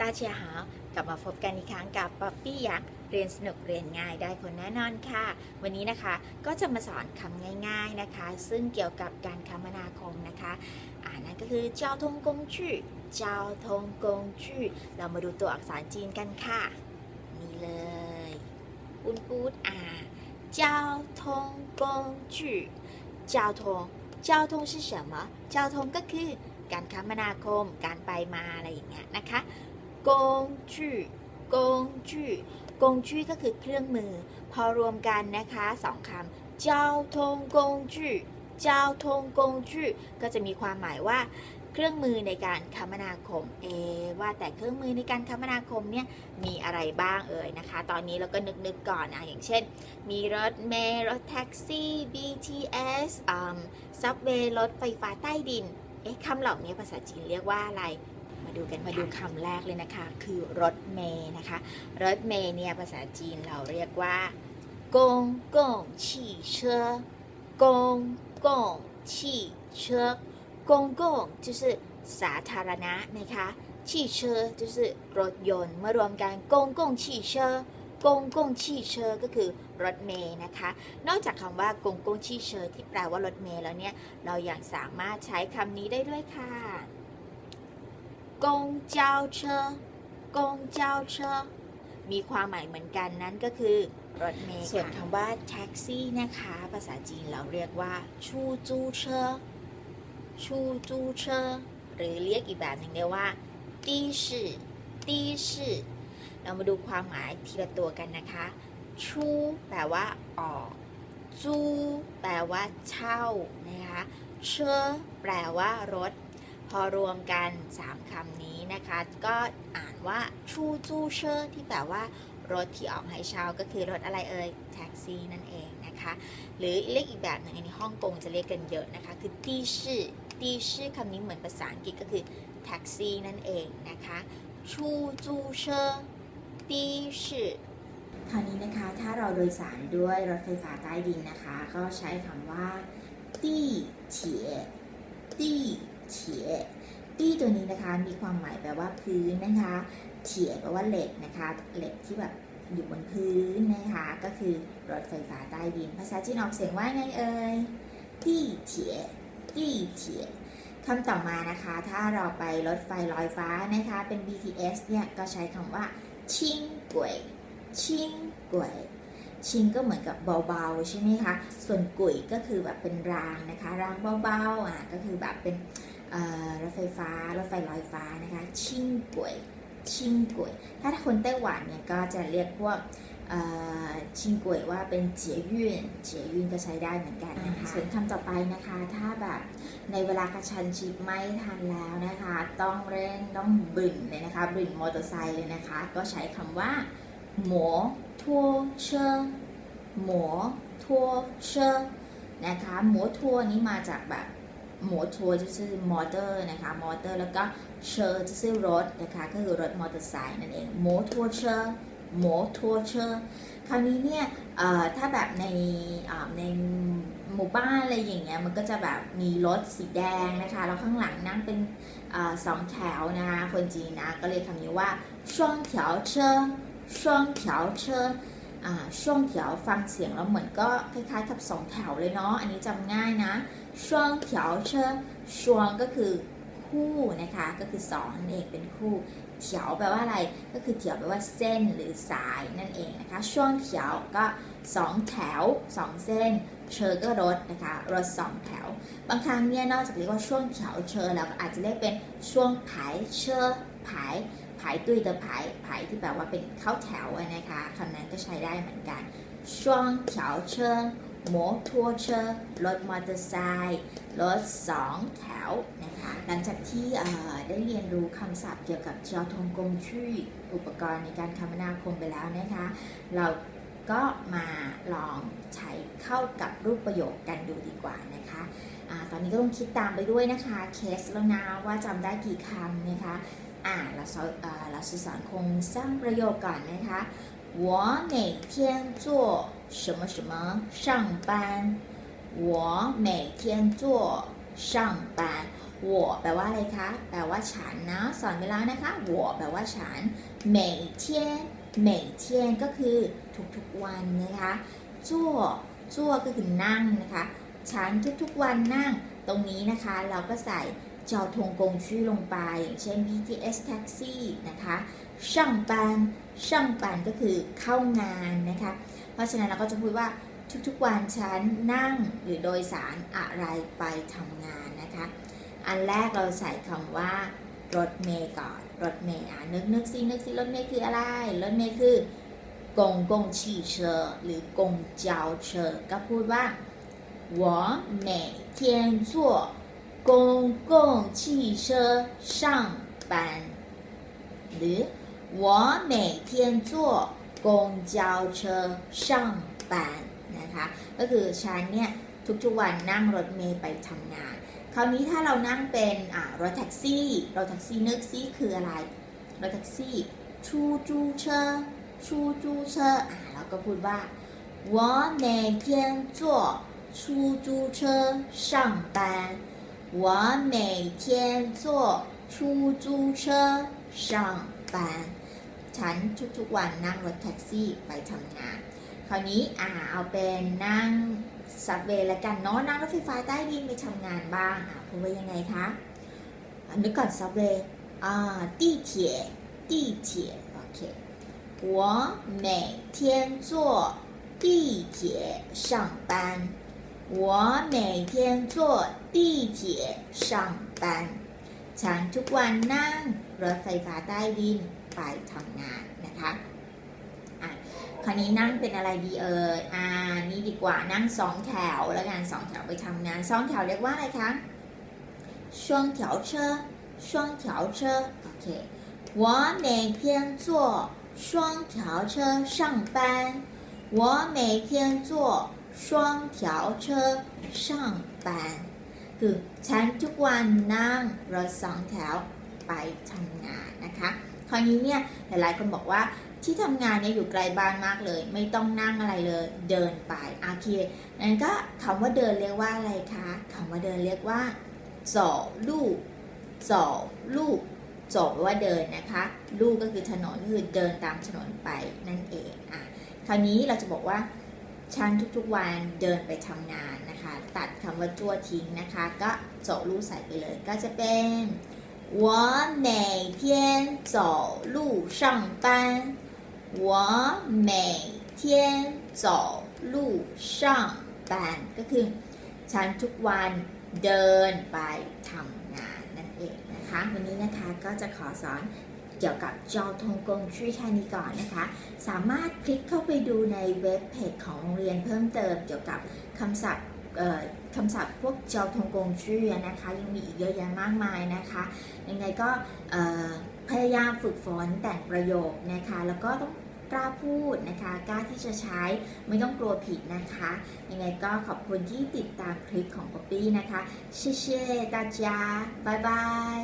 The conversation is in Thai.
ตาเชียหาวกลับมาพบกันอีกครั้งกับป๊อปปี้ยักษ์เรียนสนุกเรียนง่ายได้ผลแน่นอนค่ะ วันนี้นะคะก็จะมาสอนคำง่าย ๆนะคะ ซึ่งเกี่ยวกับการคมนาคมนะคะอ่านั่นก็คือเจ้าทงกงจื่เจ้าทงกงจื่เรามาดูตัวอักษรจีนกันค่ะ นี่เลยปูนปูดอ่า交通工具交通交通是什么交通ก็คือการคมนาคม การไปมาอะไรอย่างเงี้ยนะคะ กงจื่กงจื่กงจื่ก็คือเครื่องมือ พอรวมกันนะคะสองคำเจ้าทงกงจื่เจ้าทงกงจื่ก็จะมีความหมายว่าเครื่องมือในการคมนาคมเอว่าแต่เครื่องมือในการคมนาคมเนี่ยมีอะไรบ้างเอ่ยนะคะ ตอนนี้เราก็นึกๆก่อนอะอย่างเช่น มีรถเมล์รถแท็กซี่ BTS อืมซับเวย์รถไฟฟ้าใต้ดินเอ๊ะคำเหล่านี้ภาษาจีนเรียกว่าอะไร มาดูกันมาดูคำแรกเลยนะคะ คือรถเมล์นะคะ รถเมล์เนี่ยภาษาจีนเราเรียกว่ากงกง汽车กงกง汽车กงกง就是สาธารณะนะคะ汽车就是รถยนต์เมื่อรวมกันกงกง汽车กงกง汽车ก็คือรถเมล์นะคะ นอกจากคำว่ากงกงชีเชอร์ที่แปลว่ารถเมล์แล้วเนี่ย เรายัางสามารถใช้คำนี้ได้ด้วยค่ะ กงเจ้าเชอกงเจ้าเชอมีความหมายเหมือนกันนั่นก็คือรถเมล์ส่วนคำว่าแท็กซี่นะคะ ภาษาจีนเราเรียกว่า ชูจูเชอชูจูเชอหรือเรียกอีกแบบหนึ่งเรียกว่าตีชื่อตีชื่อเรามาดูความหมายทีละตัวกันนะคะ ชูแปลว่าออกจูแปลว่าเช่านะคะ เชอแปลว่ารถ พอรวมกัน 3คำนี้นะคะ ก็อ่านว่าชูจูเชอที่แปลว่ารถที่ออกให้เช่าก็คือรถอะไรเอ่ยแท็กซี่นั่นเองนะคะ หรือเรียกอีกแบบหนึ่งอันนี้ฮ่องกงจะเรียกกันเยอะนะคะ คือตีชื่อตีชื่อคำนี้เหมือนภาษาอังกฤษก็คือแท็กซี่นั่นเองนะคะชูจูเชอตีชื่อคราวนี้นะคะถ้าเราโดยสารด้วยรถไฟฟ้าใต้ดินนะคะ ก็ใช้คำว่าตี้เฉียตี้ เฉียตี้ตัวนี้นะคะมีความหมายแปลว่าพื้นนะคะเฉียแปลว่าเหล็กนะคะ เหล็กที่แบบอยู่บนพื้นนะคะ ก็คือรถไฟฟ้าใต้ดิน ภาษาจีนออกเสียงว่าไงเอ่ยตี้เฉียตี้เฉียคำต่อมานะคะ ถ้าเราไปรถไฟลอยฟ้านะคะ เป็น BTS เนี่ย ก็ใช้คำว่า ชิงกวย ชิงก๋วยชิงก็เหมือนกับเบาๆ ใช่ไหมคะ ส่วนกุ๋ยก็คือแบบเป็นรางนะคะ รางเบาๆ อะ ก็คือแบบเป็น รถไฟฟ้ารถไฟลอยฟ้านะคะชิงก๋วยชิงก๋วย ถ้าคนไต้หวันเนี่ยก็จะเรียกพวกเอ่อชิงก๋วยว่าเป็นเจียยุ่นเจียยุ่นก็ใช้ได้เหมือนกันนะคะส่วนคำต่อไปนะคะถ้าแบบในเวลากระชันชิดไม่ทันแล้วนะคะ ต้องเร่งต้องบึ่นเลยนะคะบึ่นมอเตอร์ไซค์เลยนะคะ ก็ใช้คำว่าหมอทัวเชอหมอทัวเชอนะคะหมอทัวนี้มาจากแบบ หมอทัวจะคือมอเตอร์นะคะมอเตอร์แล้วก็เชอจะคือรถนะคะก็คือรถมอเตอร์ไซค์นั่นเองหมอทัวเชอหมทัวเชอคราวนี้เนี่ยถ้าแบบในในหมู่บ้านอะไรอย่างเงี้ยมันก็จะแบบมีรถสีแดงนะคะแล้วข้างหลังนั่งเป็นอสองแถวนะคะคนจีนนะก็เลยคำนี้ว่าช่วงแถวเชอช่วงแถวเชอช่วงแถวฟังเสียงแล้วเหมือนก็คล้ายๆกับสองแถวเลยเนาะอันนี้จำง่ายนะ ช่วงแถวเชอช่วงก็คือคู่นะคะก็คือสองนั่นเองเป็นคู่แถวแปลว่าอะไรก็คือแถวแปลว่าเส้นหรือสายนั่นเองนะคะ ช่วงแถวก็สองแถวสองเส้น เชอก็รถนะคะรถสองแถว บางครั้งเนี่ยนอกจากเรียกว่าช่วงแถวเชอแล้วก็อาจจะเรียกเป็นช่วงผายเชอผายผายตุย的ผายผายที่แปลว่าเป็นเข้าแถวนะคะคำนั้นก็ใช้ได้เหมือนกัน ช่วงแถวเชิง หมอทัวเชิงรถมอเตอร์ไซค์รถสองแถวนะคะหลังจากที่ได้เรียนรู้คำศัพท์เกี่ยวกับเจียวทงกงชื่ออุปกรณ์ในการคมนาคมไปแล้วนะคะ เราก็มาลองใช้เข้ากับรูปประโยคกันดูดีกว่านะคะอตอนนี้ก็ต้องคิดตามไปด้วยนะคะเคสแล้วนะว่าจำได้กี่คำนะคะอ่าเราสอนอ่าเราสื่อสารคงสร้างประโยคก่อนนะคะ 我每天做什么什么上班我每天做上班 我แปลว่าอะไรคะ แปลว่าฉันนะ สอนไปแล้วนะคะ我แปลว่าฉัน每天每天ก็คือทุกๆวันนะคะ做做ก็คือนั่งนะคะ ฉันทุกๆวันนั่ง ตรงนี้นะคะ เราก็ใส่จอทงกงชื่อลงไป เช่น BTS taxi นะคะ ช่างปันช่างปันก็คือเข้างานนะคะ เพราะฉะนั้นเราก็จะพูดว่าทุกๆวันฉันนั่งหรือโดยสารอะไรไปทำงานนะคะ อันแรกเราใส่คำว่า รถเมย์ก่อน รถเมย์อ่ะนึกนึกซินึกซิรถเมย์คืออะไร รถเมย์คือกงกง汽车หรือกงเจ้าเชอก็พูดว่า我每天坐公共汽车上班หรือ 我每天坐公交车上班นะคะ ก็คือฉันเนี่ยทุกๆวันนั่งรถเมย์ไปทำงาน คราวนี้ถ้าเรานั่งเป็นอ่ารถแท็กซี่ รถแท็กซี่นึกซิคืออะไร รถแท็กซี่ชูจูเชอชูจูเชออ่าเราก็พูดว่า我每天坐出租车上班我每天坐出租车上班 ฉันทุกๆวันนั่งรถแท็กซี่ไปทำงาน คราวนี้อ่าเอาเป็นนั่งซับเวย์ละกันเนาะนั่งรถไฟฟ้าใต้ดินไปทำงานบ้างอ่ะพูดว่ายังไงคะอ่ะนึกก่อนซับเวย์อ่า地铁地铁โอเค我每天坐地铁上班我每天坐地铁上班ฉันทุกวันนั่งรถไฟฟ้าใต้ดิน ไปทำงานนะคะ คราวนี้นั่งเป็นอะไรดีเอ่ย อ่า นี่ดีกว่านั่งสองแถวแล้วกันสองแถวไปทำงานสองแถวเรียกว่าอะไรคะ双条车双条车โอเค我每天坐双条车上班我每天坐双条车上班คือฉันทุกวันนั่งรถสองแถวไปทำงานนะคะ คราวนี้เนี่ยหลายๆคนบอกว่าที่ทำงานเนี่ยอยู่ไกลบ้านมากเลย ไม่ต้องนั่งอะไรเลยเดินไปอาเคงั้นก็คำว่าเดินเรียกว่าอะไรคะคำว่าเดินเรียกว่าจอลู่จอลู่จอว่าเดินนะคะลู่ก็คือถนนคือเดินตามถนนไปนั่นเองอะคราวนี้เราจะบอกว่าฉันทุกๆวันเดินไปทำงานนะคะ ตัดคำว่าจั่วทิ้งนะคะ ก็จอลู่ใส่ไปเลยก็จะเป็น 我每天走路上班我每天走路上班ก็คือ ฉันทุกวันเดินไปทำงานนั่นเองนะคะ วันนี้นะคะก็จะขอสอนเกี่ยวกับจอทงกงชื่อแค่นี้ก่อนนะคะ สามารถคลิกเข้าไปดูในเว็บเพจของโรงเรียนเพิ่มเติมเกี่ยวกับคำศัพท์เอ่อ คำศัพท์พวกเจ้าทงกงชื่อนะคะ ยังมีอีกเยอะแยะมากมายนะคะ ยังไงก็พยายามฝึกฝนแต่งประโยคนะคะ แล้วก็ต้องกล้าพูดนะคะกล้าที่จะใช้ไม่ต้องกลัวผิดนะคะ ยังไงก็ขอบคุณที่ติดตามคลิปของป๊อปปี้นะคะเช่เช่ตาจ้าบายบาย